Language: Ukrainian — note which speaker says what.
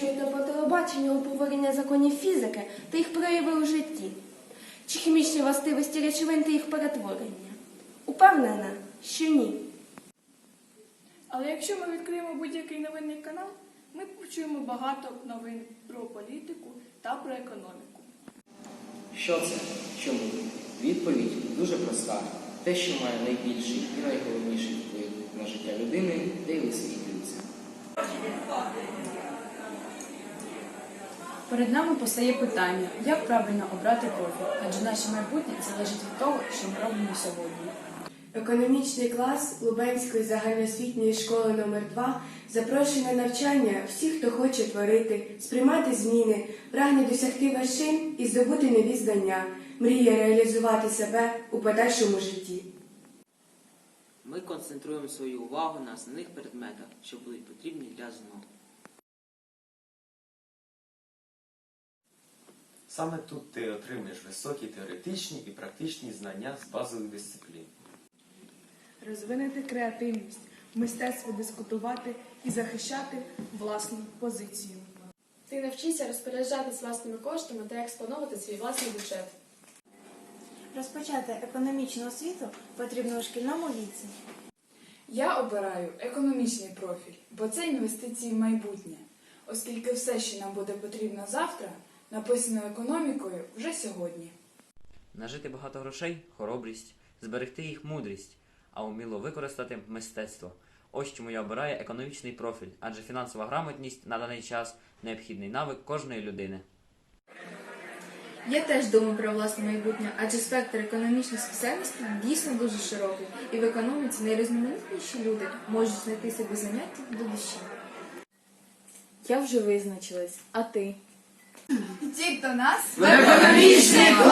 Speaker 1: чуєте по телебаченню обговорення законів фізики та їх прояви у житті? Чи хімічні властивості речовин та їх перетворення? Упевнена, що ні.
Speaker 2: Але якщо ми відкриємо будь-який новинний канал, ми почуємо багато новин про політику та про економіку.
Speaker 3: Що це? Чому? Відповідь дуже проста. Те, що має найбільший і найголовніший вплив на життя
Speaker 4: Перед нами постає питання, як правильно обрати профіль, адже наше майбутнє залежить від того, що ми робимо сьогодні.
Speaker 5: Економічний клас Лубенської загальноосвітньої школи номер 2 запрошує на навчання всіх, хто хоче творити, сприймати зміни, прагне досягти вершин і здобути нові знання, мріє реалізувати себе у подальшому житті.
Speaker 6: Ми концентруємо свою увагу на основних предметах, що будуть потрібні для ЗНО.
Speaker 7: Саме тут ти отримаєш високі теоретичні і практичні знання з базових дисциплін.
Speaker 2: Розвинути креативність, мистецтво дискутувати і захищати власну позицію.
Speaker 8: Ти навчишся розпоряджатись власними коштами та як сплановувати свій власний бюджет.
Speaker 9: Розпочати економічну освіту потрібно у шкільному віці.
Speaker 10: Я обираю економічний профіль, бо це інвестиції в майбутнє, оскільки все, що нам буде потрібно завтра, написано економікою вже сьогодні.
Speaker 6: Нажити багато грошей хоробрість, зберегти їх мудрість, а уміло використати мистецтво. Ось чому я обираю економічний профіль, адже фінансова грамотність на даний час необхідний навик кожної людини.
Speaker 8: Я теж думаю про власне майбутнє, адже спектр економічних спеціальностей дійсно дуже широкий, і в економіці найрізноманітніші люди можуть знайти собі заняття до душі.
Speaker 4: Я вже визначилась, а ти?
Speaker 10: Йдіть до нас
Speaker 3: Економічний клас!